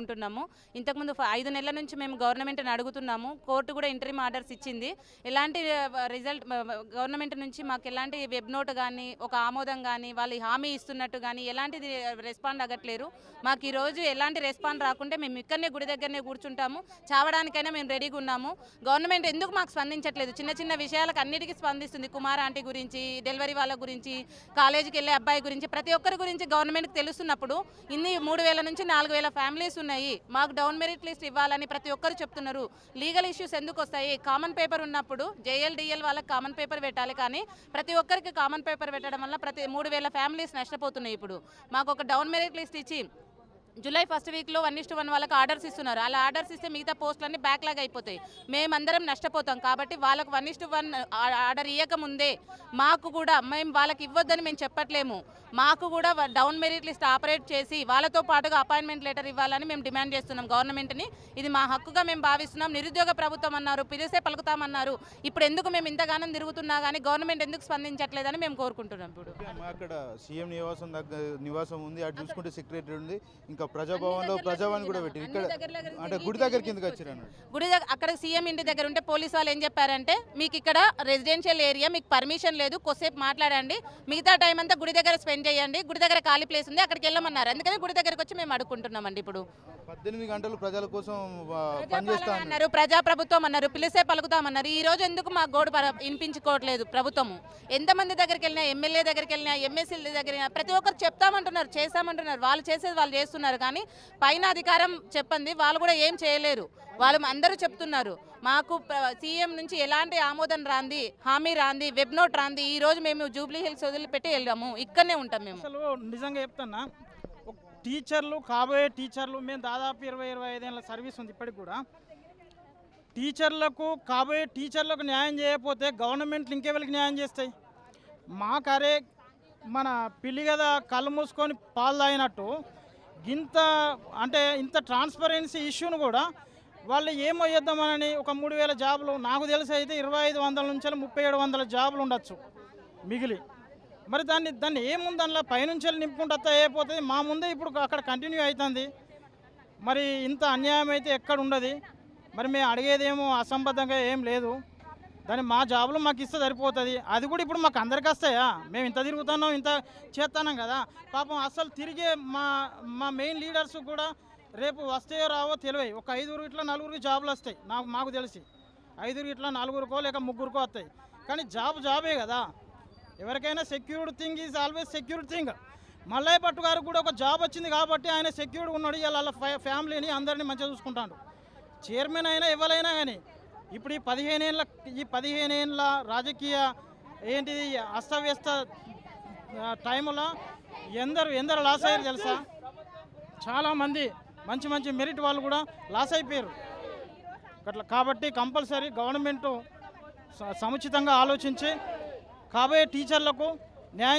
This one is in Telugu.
కోరుకుంటున్నాము. ఇంతకుముందు ఐదు నెలల నుంచి మేము గవర్నమెంట్ని అడుగుతున్నాము. కోర్టు కూడా ఇంటర్మ్ ఆర్డర్స్ ఇచ్చింది. ఎలాంటి రిజల్ట్ గవర్నమెంట్ నుంచి మాకు ఎలాంటి వెబ్ నోట్ కానీ ఒక ఆమోదం కానీ వాళ్ళు హామీ ఇస్తున్నట్టు కానీ ఎలాంటిది రెస్పాండ్ అవ్వట్లేరు. మాకు ఈరోజు ఎలాంటి రెస్పాండ్ రాకుంటే మేము ఇక్కడనే గుడి దగ్గరనే కూర్చుంటాము. చావడానికైనా మేము రెడీగా ఉన్నాము. గవర్నమెంట్ ఎందుకు మాకు స్పందించట్లేదు? చిన్న చిన్న విషయాలకు అన్నిటికీ స్పందిస్తుంది. కుమార్ ఆంటీ గురించి డెలివరీ వాళ్ళ గురించి కాలేజీకి వెళ్ళే అబ్బాయి గురించి ప్రతి ఒక్కరి గురించి గవర్నమెంట్కి తెలుస్తున్నప్పుడు ఇన్ని మూడు వేల నుంచి నాలుగు వేల ఫ్యామిలీస్ ఉన్నాయి మాకు డౌన్ మెరిట్ లిస్ట్ ఇవ్వాలని ప్రతి ఒక్కరు చెప్తున్నారు. లీగల్ ఇష్యూస్ ఎందుకు వస్తాయి? కామన్ పేపర్ ఉన్నప్పుడు జేఎల్డిఎల్ వాళ్ళకి కామన్ పేపర్ పెట్టాలి కానీ ప్రతి ఒక్కరికి కామన్ పేపర్ పెట్టడం వల్ల ప్రతి మూడు వేల ఫ్యామిలీస్ నష్టపోతున్నాయి ఇప్పుడు. మాకు ఒక డౌన్ మెరిట్ లిస్ట్ ఇచ్చి జూలై ఫస్ట్ వీక్లో వన్ ఇస్టు వన్ వాళ్ళకి ఆర్డర్స్ ఇస్తున్నారు. అలా ఆర్డర్స్ ఇస్తే మిగతా పోస్టులన్నీ బ్యాక్లాగ్ అయిపోతాయి. మేమందరం నష్టపోతాం. కాబట్టి వాళ్ళకు one is to one order ఇవ్వకముందే మాకు కూడా మేము వాళ్ళకి ఇవ్వద్దని మేము చెప్పట్లేము. మాకు కూడా డౌన్ మెరిట్ లిస్ట్ ఆపరేట్ చేసి వాళ్ళతో పాటుగా అపాయింట్మెంట్ లెటర్ ఇవ్వాలని మేము డిమాండ్ చేస్తున్నాం గవర్నమెంట్ని. ఇది మా హక్కుగా మేము భావిస్తున్నాం. నిరుద్యోగ ప్రభుత్వం అన్నారు. పిలిస్తే పలుకుతామన్నారు. ఇప్పుడు ఎందుకు మేము ఇంతగానం తిరుగుతున్నా కానీ గవర్నమెంట్ ఎందుకు స్పందించట్లేదని మేము కోరుకుంటున్నాం ఇప్పుడు. అక్కడ సీఎం నివాసం నివాసం ఉంది. అటు చూసుకుంటే సెక్రటరీ ఉంది. ఇంకా ప్రజాభవన్లో ప్రజాభవన్ కూడా ఇక్కడ అంటే గుడి దగ్గర కిందకి వచ్చారు గుడి దగ్గర అక్కడ సీఎం ఇంటి దగ్గర ఉంటే పోలీస్ వాళ్ళు ఏం చెప్పారంటే మీకు ఇక్కడ రెసిడెన్షియల్ ఏరియా మీకు పర్మిషన్ లేదు కొద్దిసేపు మాట్లాడండి. మిగతా టైం అంతా గుడి దగ్గర స్పెండ్ చేయండి. గుడి దగ్గర ఖాళీ ప్లేస్ ఉంది అక్కడికి వెళ్ళమన్నారు. అందుకని గుడి దగ్గరకు వచ్చి మేము అడుక్కుంటున్నామండి ఇప్పుడు. పద్దెనిమిది గంటలు ప్రజల కోసం పనిచేస్తా అన్నారు. ప్రజాప్రభుత్వం అన్నారు పిలిస్తే పలుకుతామన్నారు. ఈ రోజు ఎందుకు మా గోడు వినిపించుకోవట్లేదు ప్రభుత్వము? ఎంతమంది దగ్గరికి వెళ్ళినా ఎమ్మెల్యే దగ్గరికి వెళ్ళినా ఎమ్మెల్సీల దగ్గర ప్రతి ఒక్కరు చెప్తామంటున్నారు చేస్తామంటున్నారు. వాళ్ళు చేసేది వాళ్ళు చేస్తున్నారు. కానీ పైన అధికారం చెప్పండి వాళ్ళు కూడా ఏం చేయలేరు. వాళ్ళు అందరూ చెప్తున్నారు. మాకు సీఎం నుంచి ఎలాంటి ఆమోదం రాంది హామీ రాంది వెబ్ నోట్ రాంది ఈ రోజు మేము జూబ్లీ హిల్స్ వదిలిపెట్టి వెళ్ళాము. ఇక్కడనే ఉంటాం మేము. అసలు నిజంగా చెప్తున్నా టీచర్లు కాబోయే టీచర్లు మేము దాదాపు ఇరవై ఇరవై ఐదేళ్ళ సర్వీస్ ఉంది ఇప్పటికి కూడా. టీచర్లకు కాబోయే టీచర్లకు న్యాయం చేయకపోతే గవర్నమెంట్లు ఇంకెవరికి న్యాయం చేస్తాయి. మాకరే మన పిల్లి కదా కళ్ళు మూసుకొని పాలు తాగినట్టు ఇంత అంటే ఇంత ట్రాన్స్పరెన్సీ ఇష్యూను కూడా వాళ్ళు ఏమయ్యేద్దామని ఒక మూడు వేల జాబులు నాకు తెలిసి అయితే ఇరవై ఐదు వందల నుంచి ముప్పై ఏడు వందల జాబులు ఉండొచ్చు మిగిలి. మరి దాన్ని దాన్ని ఏముంది అందులో పైనుంచి నింపుకుంటూ అయిపోతుంది. మా ముందే ఇప్పుడు అక్కడ కంటిన్యూ అవుతుంది మరి ఇంత అన్యాయం అయితే ఎక్కడ ఉండదు? మరి మేము అడిగేదేమో అసంబద్ధంగా ఏం లేదు. దాన్ని మా జాబులు మాకు ఇస్తే సరిపోతుంది. అది కూడా ఇప్పుడు మాకు అందరికి వస్తాయా? మేము ఇంత తిరుగుతున్నాం ఇంత చేస్తున్నాం కదా. పాపం అసలు తిరిగే మా మా మెయిన్ లీడర్స్ కూడా రేపు వస్తాయో రావో తెలివై. ఒక ఐదుగురు ఇట్లా నలుగురికి జాబులు వస్తాయి. నాకు మాకు తెలిసి. ఐదుగురు ఇట్లా నలుగురికో లేక ముగ్గురికో వస్తాయి. కానీ జాబ్ జాబే కదా. ఎవరికైనా secured thing is always secured thing. Mallaiah పట్టు గారికి కూడా ఒక జాబ్ వచ్చింది కాబట్టి ఆయన సెక్యూర్డ్ ఉన్నాడు. ఇలా వాళ్ళ ఫ్యామిలీని అందరినీ మంచిగా చూసుకుంటాడు. చైర్మన్ అయినా ఎవరైనా కానీ ఇప్పుడు ఈ పదిహేనేళ్ళ ఈ పదిహేనేళ్ళ రాజకీయ ఏంటిది అస్తవ్యస్త టైంలో ఎందరు ఎందరు లాస్ అయ్యారు తెలుసా? చాలామంది మంచి మంచి మెరిట్ వాళ్ళు కూడా లాస్ అయిపోయారు. అట్లా కాబట్టి కంపల్సరీ గవర్నమెంట్ స- సముచితంగా ఆలోచించి కాబోయే టీచర్లకు న్యాయం